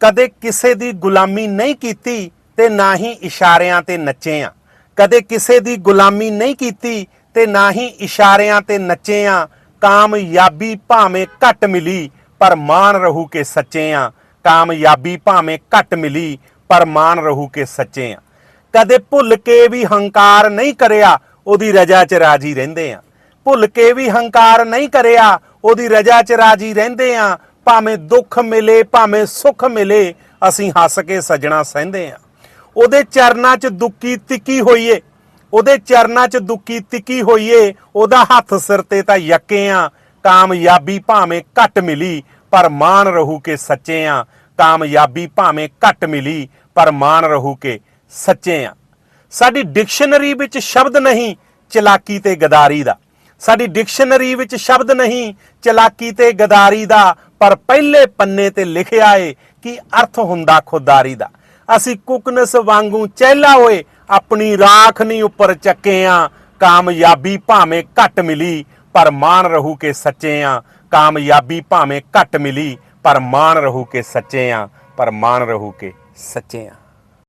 ਕਦੇ ਕਿਸੇ ਦੀ ਗੁਲਾਮੀ ਨਹੀਂ ਕੀਤੀ ਤੇ ਨਾ ਹੀ ਇਸ਼ਾਰਿਆਂ ਤੇ ਨੱਚੇ ਆ। ਕਦੇ ਕਿਸੇ ਦੀ ਗੁਲਾਮੀ ਨਹੀਂ ਕੀਤੀ ਤੇ ਨਾ ਹੀ ਇਸ਼ਾਰਿਆਂ ਤੇ ਨੱਚੇ ਆ। ਕਾਮਯਾਬੀ ਭਾਵੇਂ ਘੱਟ ਮਿਲੀ ਪਰ ਮਾਨ ਰਹੂ ਕੇ ਸੱਚੇ ਆ। ਕਾਮਯਾਬੀ ਭਾਵੇਂ ਘੱਟ ਮਿਲੀ ਪਰ ਮਾਨ ਰਹੂ ਕੇ ਸੱਚੇ ਆ। ਕਦੇ ਭੁੱਲ ਕੇ ਵੀ ਹੰਕਾਰ ਨਹੀਂ ਕਰਿਆ, ਉਹਦੀ ਰਜਾ 'ਚ ਰਾਜੀ ਰਹਿੰਦੇ ਆ। ਭੁੱਲ ਕੇ ਵੀ ਹੰਕਾਰ ਨਹੀਂ ਕਰਿਆ, ਉਹਦੀ ਰਜਾ 'ਚ ਰਾਜੀ ਰਹਿੰਦੇ ਆ। ਭਾਵੇਂ ਦੁੱਖ ਮਿਲੇ, ਭਾਵੇਂ ਸੁੱਖ ਮਿਲੇ, ਅਸੀਂ ਹੱਸ ਕੇ ਸਜਣਾ ਸਹਿੰਦੇ ਆ ਉਹਦੇ ਚਰਨਾਂ 'ਚ ਦੁੱਕੀ ਤਿੱਕੀ ਹੋਈਏ, ਉਹਦੇ ਚਰਨਾਂ 'ਚ ਦੁੱਕੀ ਤਿੱਕੀ ਹੋਈਏ, ਉਹਦਾ ਹੱਥ ਸਿਰ ਤੇ ਤਾਂ ਯੱਕੇ ਆ ਕਾਮਯਾਬੀ ਭਾਵੇਂ ਘੱਟ ਮਿਲੀ, ਪਰ ਮਾਣ ਰਹੂ ਕੇ ਸੱਚੇ ਆ ਕਾਮਯਾਬੀ ਭਾਵੇਂ ਘੱਟ ਮਿਲੀ, ਪਰ ਮਾਣ ਰਹੂ ਕੇ ਸੱਚੇ ਆ ਸਾਡੀ ਡਿਕਸ਼ਨਰੀ ਵਿੱਚ ਸ਼ਬਦ ਨਹੀਂ, ਚਲਾਕੀ ਤੇ ਗਦਾਰੀ ਦਾ। ਸਾਡੀ ਡਿਕਸ਼ਨਰੀ ਵਿੱਚ ਸ਼ਬਦ ਨਹੀਂ, ਚਲਾਕੀ ਤੇ ਗਦਾਰੀ ਦਾ, ਪਰ ਪਹਿਲੇ ਪੰਨੇ ਤੇ ਲਿਖਿਆ ਏ ਕਿ ਅਰਥ ਹੁੰਦਾ ਖੁਦਾਰੀ ਦਾ। ਅਸੀਂ ਕੁਕਨਸ ਵਾਂਗੂ ਚਹਿਲਾ ਹੋਏ, ਆਪਣੀ ਰਾਖ ਨਹੀਂ ਉੱਪਰ ਚੱਕੇ ਆ ਕਾਮਯਾਬੀ ਭਾਵੇਂ ਘੱਟ ਮਿਲੀ, ਪਰ ਮਾਣ ਰਹੂ ਕੇ ਸੱਚੇ ਆ ਕਾਮਯਾਬੀ ਭਾਵੇਂ ਘੱਟ ਮਿਲੀ, ਪਰ ਮਾਣ ਰਹੂ ਕੇ ਸੱਚੇ ਆ ਪਰ ਮਾਣ ਰਹੂ ਕੇ ਸੱਚੇ ਆ